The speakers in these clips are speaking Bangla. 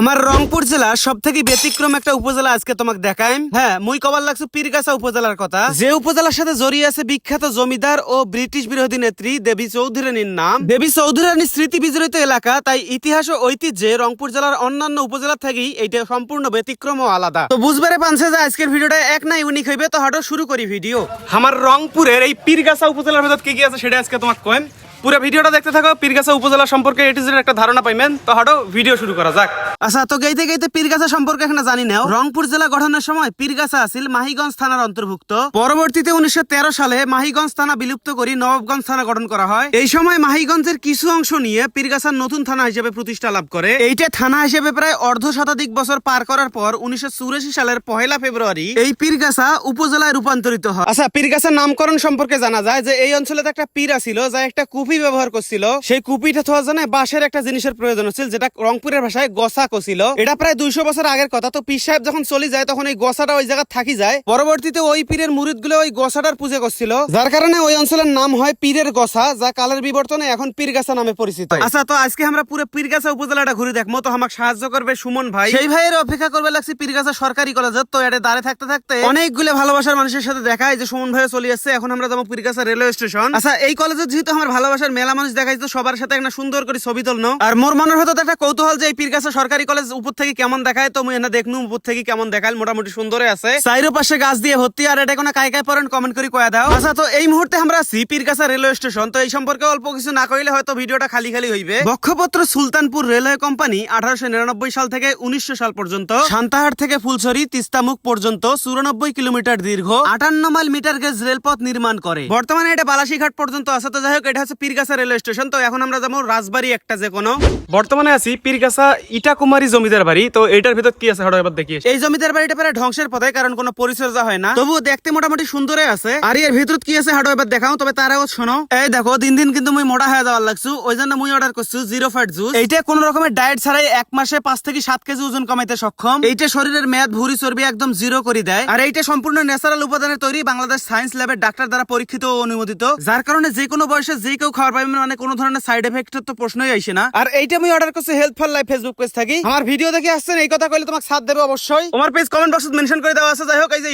আমার রংপুর জেলা সব থেকে ব্যতিক্রম একটা উপজেলা আজকে তোমাকে দেখাই। হ্যাঁ মুই কবার লাগছে পীরগাছা উপজেলার কথা। যে উপজেলার সাথে জড়িয়ে আছে বিখ্যাত জমিদার ও ব্রিটিশ বিরোধী নেত্রী দেবী চৌধুরানীর নাম। দেবী চৌধুরানীর স্মৃতি বিজড়িত এলাকা, তাই ইতিহাস ও ঐতিহ্যে রংপুর জেলার অন্যান্য উপজেলা থেকেই এইটা সম্পূর্ণ ব্যতিক্রম ও আলাদা। তো বুঝবারে পানছে যে আজকের ভিডিওটা এক না ইউনিক হইবে, তো হাটো শুরু করি ভিডিও। আমার রংপুরের এই পীরগাছা উপজেলার ভেতর কি কি আছে সেটা আজকে তোমাকে কয়েন। পুরো ভিডিওটা দেখতে থাকো, পীরগাছা উপজেলা সম্পর্কে এটি একটা ধারণা পাইবেন। তো হাটো, ভিডিও শুরু করা যাক। আচ্ছা তো গাইতে গাইতে পীরগাছা সম্পর্কে এখানে জানি নাও। রংপুর জেলা গঠনের সময় পীরগাছা আছিল মাহিগঞ্জ থানার অন্তর্ভুক্ত। পরবর্তীতে উনিশশো সালে মাহিগঞ্জ থানা বিলুপ্ত করে নবাবগঞ্জ থানা গঠন করা হয়। এই সময় মাহিগঞ্জের কিছু অংশ নিয়ে পীরগাছার নতুন থানা হিসেবে প্রতিষ্ঠা লাভ করে। এইটা থানা হিসেবে প্রায় অর্ধ শতাধিক বছর পার করার পর উনিশশো চুরাশি সালের পহেলা ফেব্রুয়ারি এই পীরগাছা উপজেলায় রূপান্তরিত হয়। আচ্ছা পীরগাছার নামকরণ সম্পর্কে জানা যায় যে এই অঞ্চলে একটা পীরা ছিল যা একটা কুপি ব্যবহার করছিল। সেই কুপিটা থাকার জন্য বাঁশের একটা জিনিসের প্রয়োজন হচ্ছিল, যেটা রংপুরের ভাষায় গসা কছিল। এটা প্রায় দুইশো বছর আগের কথা। তো পীর সাহেব যখন চলে যায়, তখন এই গসাটা ওই জায়গা থাকি যায়। পরবর্তীতে ওই পীরের মুরিদগুলো ওই গসাটার পূজা করছিল। যার কারণে ওই অঞ্চলের নাম হয় পীরের গসা, যা কালের বিবর্তনে এখন পীরগাছা নামে পরিচিত। আচ্ছা তো আজকে আমরা পুরো পীরগাছা উপজেলাটা ঘুরে দেখব। তো আমাকে সাহায্য করবে সুমন ভাই। সেই ভাইয়ের অপেক্ষা করবে লাগছে পীরগাছা সরকারি কলেজের। তো এটা দাঁড়িয়ে থাকতে থাকতে অনেকগুলো ভালোবাসার মানুষের সাথে দেখায় যে সুমন ভাইও চলে আসছে এখন আমরা যাব পীরগাছা রেলওয়ে স্টেশন। আচ্ছা এই কলেজের যেহেতু আমার ভালোবাসার মেলা মানুষ দেখাই তো সবার সাথে একটা সুন্দর করে ছবি তুলনো। আর মোর মনের হতো একটা কৌতূহল যে এই পীরগাছা সরকারি কলেজ উপর থেকে কেমন দেখায়, তো মুই এনে দেখনু উপর থেকে কেমন দেখায়, মোটামুটি সুন্দরে আছে। চাইরো পাশে গাছ দিয়ে ভর্তি, আর এটা কোনো কাই কাই পড়েন কমেন্ট করে কয়া দাও। আচ্ছা তো এই মুহূর্তে আমরা আছি পীরগাছা রেলওয়ে স্টেশন, তো এই সম্পর্কে অল্প কিছু না কইলে হয়তো ভিডিওটা খালি খালি হইবে। বক্ষপত্র সুলতানপুর রেলওয়ে কোম্পানি আঠারোশো নিরানব্বই সাল থেকে উনিশশো সাল পর্যন্ত সান্তাহাট থেকে ফুলছড়ি তিস্তামুখ পর্যন্ত চুরানব্বই কিলোমিটার দীর্ঘ, আটান্ন মাইল মিটার গেজ রেলপথ নির্মাণ করে। বর্তমানে এটা বালাসীঘাট পর্যন্ত আছে, তো যাই হোক, এটা হচ্ছে পীরগাছা রেলওয়ে স্টেশন। তো এখন আমরা যাব রাজবাড়ি একটা যে কোনো। বর্তমানে আছি পীরগাছা ইটাকুমারী জমিদার বাড়ি। তো এটার ভিতর কি আছে? হঠাৎ দেখি এই জমিদার বাড়িটা প্রায় ধ্বংসের পথে, কারণ কোনো পরিচর্যা হয় না। তবুও দেখতে মোটামুটি সুন্দরে আছে। আর এর ভিতর কি আছে? হাঁটো এবার দেখাও, তবে তার আগত শোনো। এই দেখো, দিন দিন কিন্তু মুই মোটা হয়ে যাওয়ার লাগছু। ওই জন্য মুই অর্ডার করছু জিরো ফ্যাট জুস এইটা কোন রকমের ডায়েট ছাড়াই এক মাসে পাঁচ থেকে সাত কেজি ওজন কমাইতে সক্ষম। এইটা শরীরের মেয়াদ ভুরি চর্বি একদম জিরো করে দেয়। আর এইটা সম্পূর্ণ ন্যাচারাল উপাদানের তৈরি বাংলাদেশ সায়েন্স ল্যাবের ডাক্তার দ্বারা পরীক্ষিত ও অনুমোদিত। যার কারণে যে কোনো বয়সে যে কেউ খাওয়ার পাইবে মানে কোনো ধরনের সাইড এফেক্ট তো প্রশ্নই আইসে না। আর এইটা আমি অর্ডার করছি help for life Facebook page থাকি। আমার ভিডিও দেখে আসছেন এই কথা কইলে তোমাকে সাথ দেবে অবশ্যই। আমার পেজ কমেন্ট বক্সে মেনশন করে দেওয়া আছে যাই হোক এই যে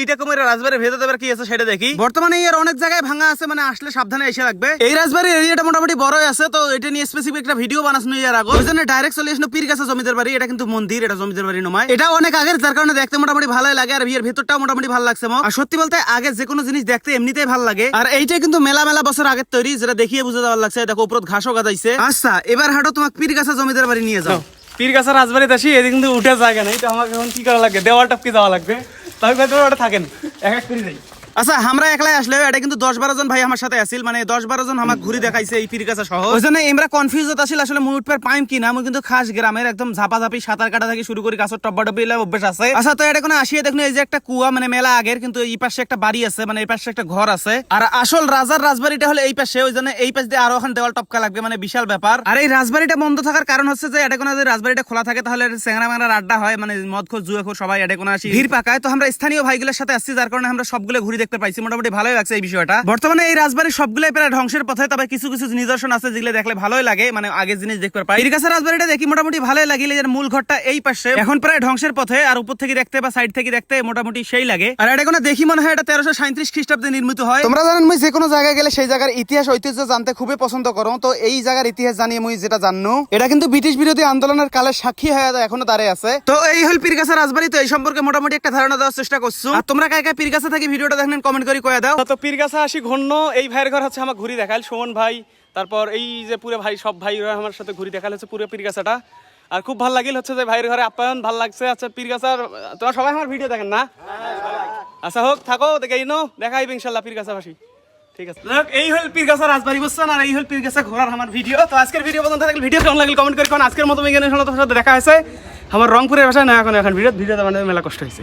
রাজবাড়ির ভেতর দেবার কি আছে সেটা দেখি। বর্তমানে এর অনেক জায়গায় ভাঙা আছে মানে আসলে সাবধানে এসে রাখবে। এই রাজবাড়ির এরিয়াটা মোটামুটি বড়ই আছে তো এটা নিয়ে স্পেসিফিক একটা ভিডিও বানানো ইয়ার আগে ওই জন্য ডাইরেক্ট চলে আসলো পীর কাছে জমিদার বাড়ি এটা কিন্তু মন্দির এটা জমিদার বাড়ি নয় এটা অনেক আগের যার কারণে দেখতে মোটামুটি ভালোই লাগে আর বিয়ের ভেতরটাও মোটামুটি ভালো লাগছে আমার। আর সত্যি বলতে আগে যে কোনো জিনিস দেখতে এমনিতেই ভালো লাগে। আর এইটা কিন্তু মেলা মেলা বছর আগের তৈরি যেটা দেখিয়ে বুঝে দেওয়ার লাগছে দেখো উপর ঘাসও গাদাইছে আচ্ছা এবার হাঁটো তোমাকে পীর গাছা জমিদার বাড়ি নিয়ে যাও। পীরগাছা রাজবাড়িতে আসি এদিকে কিন্তু উঠে জায়গা নেই তো আমাকে এখন কি করা লাগবে? দেওয়াল টপকে যাওয়া লাগবে। তাহলে ওটা থাকেন এক এক করে যাই। আচ্ছা আমরা একলাই আসলে এটা কিন্তু দশ বারো জন ভাই আমার সাথে আসিল মানে দশ বারো জন আমাকে ঘুরে দেখাইছে এই পীরগাছা সহ। ওই জন্য আমরা কনফিউজ আসিল আসলে মুই উঠবার পাইম কি না আমি কিন্তু খাস গ্রামের একদম ঝাপাঝাপি সাঁতার কাটা থেকে শুরু করি গাছের টব্বা টব্বি অভ্যাস আছে। আচ্ছা তো এটা কোনো আসিয়ে দেখুন এই যে একটা কুয়া মানে মেলা আগের কিন্তু এই পাশে একটা বাড়ি আছে মানে এই পাশে একটা ঘর আছে। আর আসল রাজার রাজবাড়িটা হলো এই পাশে ওই জন্য এই পাশ দিয়ে আরও ওখানে দেওয়াল টপকা লাগবে মানে বিশাল ব্যাপার। আর এই রাজবাড়িটা বন্ধ থাকার কারণ হচ্ছে যে এটা কোনো যদি রাজবাড়িটা খোলা থাকে তাহলে চেংরা ম্যাংরার আড্ডা হয় মানে মদ খোর জুয়া খোর সবাই এটা কোনো আসি। ভিড় পাকায় তো আমরা স্থানীয় ভাইগুলোর সাথে আসছি যার কারণে আমরা সবগুলো ঘুরে দেখতে পাইছি। মোটামুটি ভালোই লাগছে এই বিষয়টা। বর্তমানে এই রাজবাড়ির সবগুলোই প্রায় ধ্বংসের পথে তবে কিছু কিছু নিদর্শন আছে যেগুলো দেখলে ভালোই লাগে মানে আগের জিনিস দেখতে পাই। এর কাছে রাজবাড়িটা দেখি মোটামুটি ভালোই লাগিলে এর মূল ঘরটা এই পাশে। এখন প্রায় ধ্বংসের পথে আর উপর থেকে দেখতে বা সাইড থেকে দেখতে মোটামুটি সেই লাগে। আর এটা কোনো দেখি মনে হয় এটা তেরোশো সাঁত্রিশ খ্রিস্টাব্দে নির্মিত হয়। তোমরা জানেন মুই যে কোনো জায়গায় গেলে সেই জায়গার ইতিহাস ঐতিহ্য জানতে খুবই পছন্দ করো। তো এই জায়গার ইতিহাস জানিয়ে মুই যেটা জানো এটা কিন্তু ব্রিটিশ বিরোধী আন্দোলনের কালের সাক্ষী হয়ে এখনও দাঁড়িয়ে আছে। তো এই হল পীরগাছা রাজবাড়ি তো এই সম্পর্কে মোটামুটি একটা ধারণা দেওয়ার চেষ্টা করছ। আর তোমরা কাকে পীরগাছা থেকে ভিডিওটা দেখেন কমেন্ট করে কয়ে দাও। তো পীরগাছা আসি ঘন্য এই ভাইয়ের ঘর হচ্ছে আমার ঘুরি দেখাল সুমন ভাই, তারপর এই যে পুরো ভাই, সব ভাইরা আমার সাথে ঘুরি দেখাল হচ্ছে পুরো পীরগাছাটা আর খুব ভালো লাগিল হচ্ছে যে ভাইয়ের ঘরে আপ্যায়ন, ভালো লাগছে আচ্ছা পীরগাছার তোমরা সবাই আমার ভিডিও দেখেন না? আচ্ছা হোক, থাকো, দেখে নো দেখা হইবে ইনশাল্লাহ পীরগাছা ভাসি আমার রংপুরের ভাষায় না এখন এখন ভিডিও ভিডিও মানে মেলা কষ্ট হয়েছে।